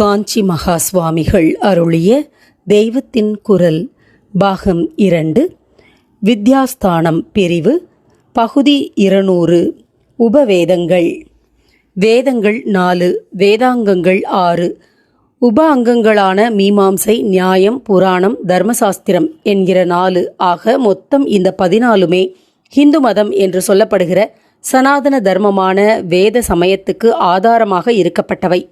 காஞ்சி மகா சுவாமிகள் அருளிய தெய்வத்தின் குரல் பாகம் இரண்டு வித்யாஸ்தானம் பிரிவு பகுதி இருநூறு உபவேதங்கள். வேதங்கள் நாலு வேதாங்கங்கள் ஆறு உப அங்கங்களான மீமாம்சை நியாயம் புராணம் தர்மசாஸ்திரம் என்கிற நாலு ஆக மொத்தம் இந்த பதினாலுமே ஹிந்து மதம் என்று சொல்லப்படுகிற சனாதன தர்மமான வேத சமயத்துக்கு ஆதாரமாக இருக்கப்பட்டவை.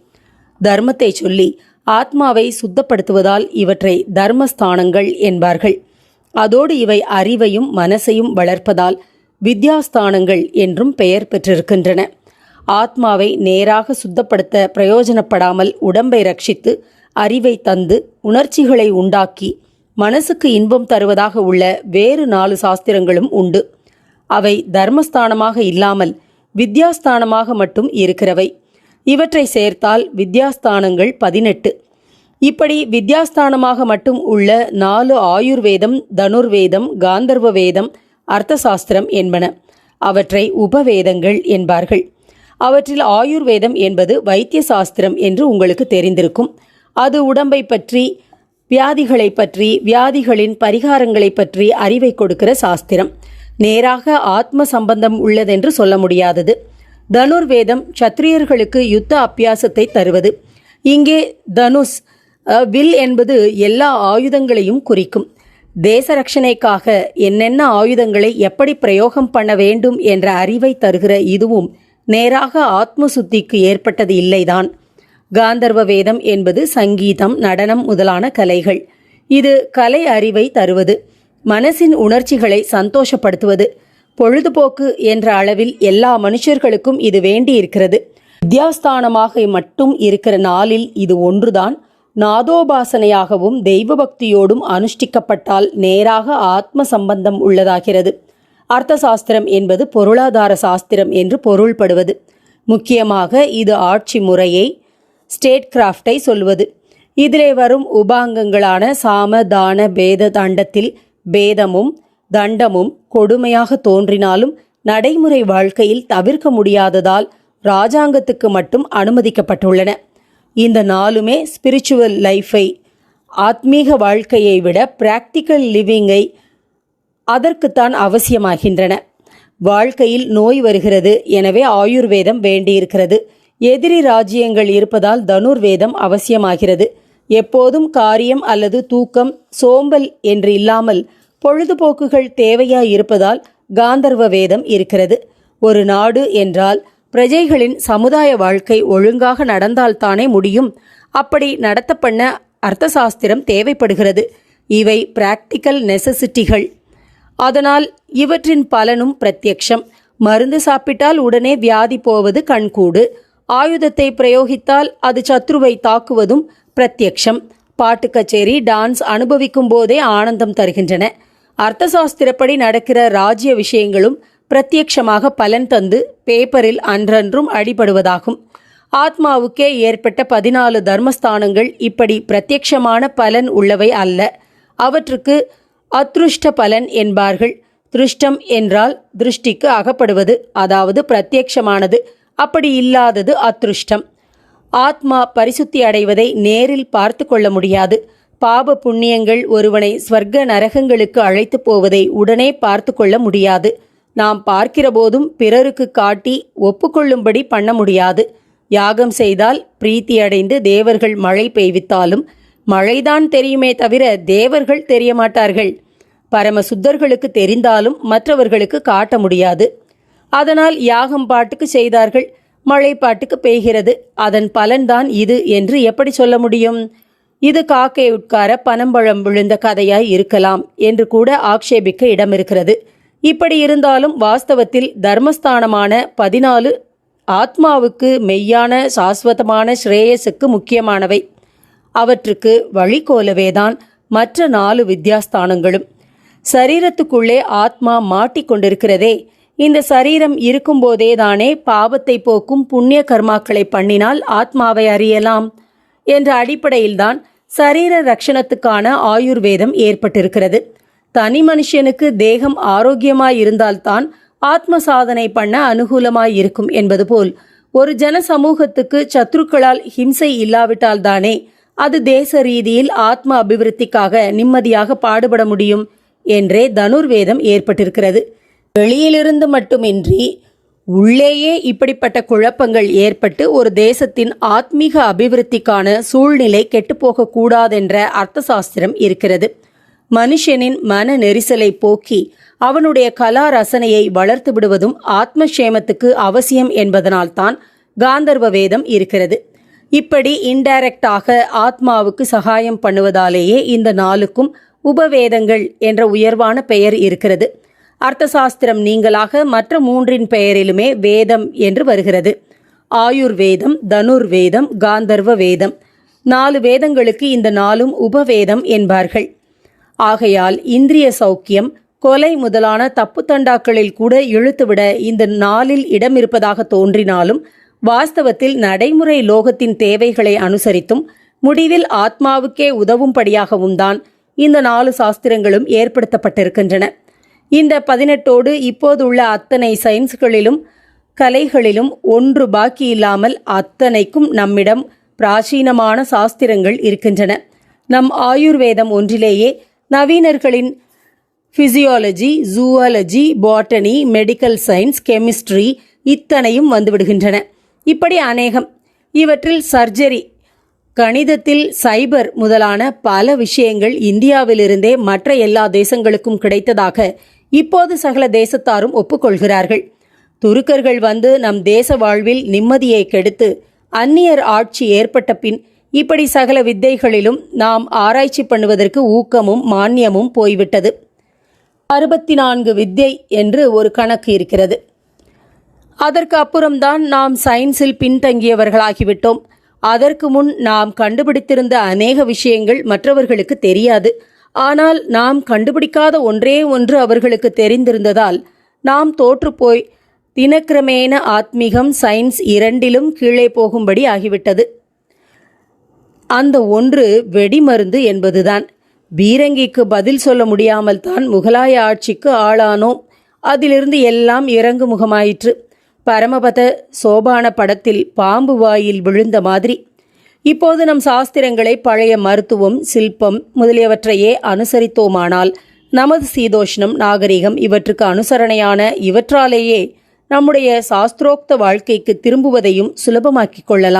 தர்மத்தை சொல்லி ஆத்மாவை சுத்தப்படுத்துவதால் இவற்றை தர்மஸ்தானங்கள் என்பார்கள். அதோடு இவை அறிவையும் மனசையும் வளர்ப்பதால் வித்யாஸ்தானங்கள் என்றும் பெயர் பெற்றிருக்கின்றன. ஆத்மாவை நேராக சுத்தப்படுத்த பிரயோஜனப்படாமல் உடம்பை ரட்சித்து அறிவை தந்து உணர்ச்சிகளை உண்டாக்கி மனசுக்கு இன்பம் தருவதாக உள்ள வேறு நாலு சாஸ்திரங்களும் உண்டு. அவை தர்மஸ்தானமாக இல்லாமல் வித்யாஸ்தானமாக மட்டும் இருக்கிறவை. இவற்றை சேர்த்தால் வித்யாஸ்தானங்கள் பதினெட்டு. இப்படி வித்யாஸ்தானமாக மட்டும் உள்ள நாலு ஆயுர்வேதம் தனுர்வேதம் காந்தர்வ வேதம் அர்த்தசாஸ்திரம் என்பன. அவற்றை உபவேதங்கள் என்பார்கள். அவற்றில் ஆயுர்வேதம் என்பது வைத்திய சாஸ்திரம் என்று உங்களுக்கு தெரிந்திருக்கும். அது உடம்பை பற்றி வியாதிகளை பற்றி வியாதிகளின் பரிகாரங்களை பற்றி அறிவை கொடுக்கிற சாஸ்திரம். நேராக ஆத்ம சம்பந்தம் உள்ளதென்று சொல்ல முடியாதது. தனுர்வேதம் சத்திரியர்களுக்கு யுத்த அபியாசத்தை தருவது. இங்கே தனுஷ் வில் என்பது எல்லா ஆயுதங்களையும் குறிக்கும். தேச ரட்சணைக்காக என்னென்ன ஆயுதங்களை எப்படி பிரயோகம் பண்ண வேண்டும் என்ற அறிவை தருகிற இதுவும் நேராக ஆத்ம சுத்திக்கு ஏற்பட்டது இல்லைதான். காந்தர்வ வேதம் என்பது சங்கீதம் நடனம் முதலான கலைகள். இது கலை அறிவை தருவது. மனசின் உணர்ச்சிகளை சந்தோஷப்படுத்துவது. பொழுதுபோக்கு என்ற அளவில் எல்லா மனுஷர்களுக்கும் இது வேண்டி இருக்கிறது வித்யாஸ்தானமாக மட்டும் இருக்கிற நாளில் இது ஒன்றுதான். நாதோபாசனையாகவும் தெய்வ பக்தியோடும் அனுஷ்டிக்கப்பட்டால் நேராக ஆத்ம சம்பந்தம் உள்ளதாகிறது. அர்த்தசாஸ்திரம் என்பது பொருளாதார சாஸ்திரம் என்று பொருள்படுவது. முக்கியமாக இது ஆட்சி முறையை ஸ்டேட் கிராஃப்டை சொல்வது. இதிலே வரும் உபாங்கங்களான சாம தான பேத தண்டத்தில் பேதமும் தண்டமும் கொடுமையாக தோன்றினாலும் நடைமுறை வாழ்க்கையில் தவிர்க்க முடியாததால் ராஜாங்கத்துக்கு மட்டும் அனுமதிக்கப்பட்டுள்ளன. இந்த நாளுமே ஸ்பிரிச்சுவல் லைஃபை ஆத்மீக வாழ்க்கையை விட பிராக்டிக்கல் லிவிங்கை அதற்குத்தான் அவசியமாகின்றன. வாழ்க்கையில் நோய் வருகிறது எனவே ஆயுர்வேதம் வேண்டியிருக்கிறது. எதிரி ராஜ்யங்கள் இருப்பதால் தனுர்வேதம் அவசியமாகிறது. எப்போதும் காரியம் அல்லது தூக்கம் சோம்பல் என்று இல்லாமல் பொழுதுபோக்குகள் தேவையா இருப்பதால் காந்தர்வ வேதம் இருக்கிறது. ஒரு நாடு என்றால் பிரஜைகளின் சமுதாய வாழ்க்கை ஒழுங்காக நடந்தால்தானே முடியும். அப்படி நடத்தப்பண்ண அர்த்தசாஸ்திரம் தேவைப்படுகிறது. இவை பிராக்டிக்கல் நெசசிட்டிகள். அதனால் இவற்றின் பலனும் பிரத்யக்ஷம். மருந்து சாப்பிட்டால் உடனே வியாதி போவது கண்கூடு. ஆயுதத்தை பிரயோகித்தால் அது சத்ருவை தாக்குவதும் பிரத்யக்ஷம். பாட்டு கச்சேரி டான்ஸ் அனுபவிக்கும் போதே ஆனந்தம் தருகின்றன. அர்த்தசாஸ்திரப்படி நடக்கிற ராஜ்ய விஷயங்களும் பிரத்யக்ஷமாக பலன் தந்து பேப்பரில் அன்றன்றும் அடிபடுவதாகும். ஆத்மாவுக்கே ஏற்பட்ட பதினாலு தர்மஸ்தானங்கள் இப்படி பிரத்யக்ஷமான பலன் உள்ளவை அல்ல. அவற்றுக்கு அத்ருஷ்ட பலன் என்பார்கள். திருஷ்டம் என்றால் திருஷ்டிக்கு அகப்படுவது அதாவது பிரத்யக்ஷமானது. அப்படி இல்லாதது அத்ருஷ்டம். ஆத்மா பரிசுத்தி அடைவதை நேரில் பார்த்து கொள்ள முடியாது. பாப புண்ணியங்கள் ஒருவனை ஸ்வர்க்க நரகங்களுக்கு அழைத்து போவதை உடனே பார்த்து கொள்ள முடியாது. நாம் பார்க்கிறபோதும் பிறருக்கு காட்டி ஒப்புக்கொள்ளும்படி பண்ண முடியாது. யாகம் செய்தால் பிரீத்தி அடைந்து தேவர்கள் மழை பெய்வித்தாலும் மழைதான் தெரியுமே தவிர தேவர்கள் தெரிய மாட்டார்கள். பரம சுத்தர்களுக்கு தெரிந்தாலும் மற்றவர்களுக்கு காட்ட முடியாது. அதனால் யாகம் பாட்டுக்கு செய்தார்கள் மழை பாட்டுக்கு பெய்கிறது. அதன் பலன்தான் இது என்று எப்படி சொல்ல முடியும்? இது காக்கை உட்கார பனம்பழம் விழுந்த கதையாய் இருக்கலாம் என்று கூட ஆக்ஷேபிக்க இடம் இருக்கிறது இப்படி இருந்தாலும் வாஸ்தவத்தில் தர்மஸ்தானமான பதினாலு ஆத்மாவுக்கு மெய்யான சாஸ்வதமான ஸ்ரேயஸுக்கு முக்கியமானவை. அவற்றுக்கு வழிகோலவேதான் மற்ற நாலு வித்யாஸ்தானங்களும். சரீரத்துக்குள்ளே ஆத்மா மாட்டிக்கொண்டிருக்கிறதே இந்த சரீரம் இருக்கும்போதே தானே பாவத்தை போக்கும் புண்ணிய கர்மாக்களை பண்ணினால் ஆத்மாவை அறியலாம். என்ற அடிப்படையில்தான் சரீர ரக்ஷணத்துக்கான ஆயுர்வேதம் ஏற்பட்டிருக்கிறது. தனி மனுஷனுக்கு தேகம் ஆரோக்கியமாய் இருந்தால்தான் ஆத்ம சாதனை பண்ண அனுகூலமாய் இருக்கும் என்பது போல் ஒரு ஜன சமூகத்துக்கு சத்ருக்களால் ஹிம்சை இல்லாவிட்டால்தானே அது தேச ரீதியில் ஆத்ம அபிவிருத்திக்காக நிம்மதியாக பாடுபட முடியும் என்றே தனுர்வேதம் ஏற்பட்டிருக்கிறது. வெளியிலிருந்து மட்டுமின்றி உள்ளேயே இப்படிப்பட்ட குழப்பங்கள் ஏற்பட்டு ஒரு தேசத்தின் ஆத்மீக அபிவிருத்திக்கான சூழ்நிலை கெட்டுப்போக கூடாதென்ற அர்த்த சாஸ்திரம் இருக்கிறது. மனுஷனின் மன நெரிசலை போக்கி அவனுடைய கலா ரசனையை வளர்த்து விடுவதும் ஆத்மக்ஷேமத்துக்கு அவசியம் என்பதனால்தான் காந்தர்வ வேதம் இருக்கிறது. இப்படி இன்டைரக்டாக ஆத்மாவுக்கு சகாயம் பண்ணுவதாலேயே இந்த நாளுக்கும் உபவேதங்கள் என்ற உயர்வான பெயர் இருக்கிறது. அர்த்தசாஸ்திரம் நீங்களாக மற்ற மூன்றின் பெயரிலுமே வேதம் என்று வருகிறது. ஆயுர்வேதம் தனுர்வேதம் காந்தர்வ வேதம். நாலு வேதங்களுக்கு இந்த நாளும் உபவேதம் என்பார்கள். ஆகையால் இந்திரிய சௌக்கியம் கொலை முதலான தப்பு தண்டாக்களில் கூட இழுத்துவிட இந்த நாளில் இடம் இருப்பதாக தோன்றினாலும் வாஸ்தவத்தில் நடைமுறை லோகத்தின் தேவைகளை அனுசரித்தும் முடிவில் ஆத்மாவுக்கே உதவும்படியாகவும் தான் இந்த நாலு சாஸ்திரங்களும் ஏற்படுத்தப்பட்டிருக்கின்றன. இந்த பதினெட்டோடு இப்போது உள்ள அத்தனை சயின்ஸ்களிலும் கலைகளிலும் ஒன்று பாக்கி இல்லாமல் அத்தனைக்கும் நம்மிடம் பிராச்சீனமான சாஸ்திரங்கள் இருக்கின்றன. நம் ஆயுர்வேதம் ஒன்றிலேயே நவீனர்களின் physiology zoology botany medical science chemistry இத்தனையும் வந்துவிடுகின்றன. இப்படி அநேகம். இவற்றில் சர்ஜரி கணிதத்தில் சைபர் முதலான பல விஷயங்கள் இந்தியாவிலிருந்தே மற்ற எல்லா தேசங்களுக்கும் கிடைத்ததாக இப்போது சகல தேசத்தாரும் ஒப்புக்கொள்கிறார்கள். துருக்கர்கள் வந்து நம் தேச வாழ்வில் நிம்மதியை கெடுத்து அந்நியர் ஆட்சி ஏற்பட்ட பின் இப்படி சகல வித்தைகளிலும் நாம் ஆராய்ச்சி பண்ணுவதற்கு ஊக்கமும் மானியமும் போய்விட்டது. அறுபத்தி நான்கு வித்தை என்று ஒரு கணக்கு இருக்கிறது. அதற்கு அப்புறம்தான் நாம் சயின்ஸில் பின்தங்கியவர்களாகிவிட்டோம். அதற்கு முன் நாம் கண்டுபிடித்திருந்த அநேக விஷயங்கள் மற்றவர்களுக்கு தெரியாது. ஆனால் நாம் கண்டுபிடிக்காத ஒன்றே ஒன்று அவர்களுக்கு தெரிந்திருந்ததால் நாம் தோற்றுப்போய் தினக்கிரமேண ஆத்மீகம் சயின்ஸ் இரண்டிலும் கீழே போகும்படி ஆகிவிட்டது. அந்த ஒன்று வெடிமருந்து என்பதுதான். பீரங்கிக்கு பதில் சொல்ல முடியாமல் தான் முகலாய ஆட்சிக்கு ஆளானோம். அதிலிருந்து எல்லாம் இறங்கு முகமாயிற்று. பரமபத சோபான படத்தில் பாம்பு வாயில் விழுந்த மாதிரி. இப்போது நம் சாஸ்திரங்களை பழைய மருத்துவம் சில்பம் முதலியவற்றையே அனுசரித்தோமானால் நமது சீதோஷ்ணம் நாகரிகம் இவற்றுக்கு அனுசரணையான இவற்றாலேயே நம்முடைய சாஸ்திரோக்த வாழ்க்கைக்கு திரும்புவதையும் சுலபமாக்கிக் கொள்ளலாம்.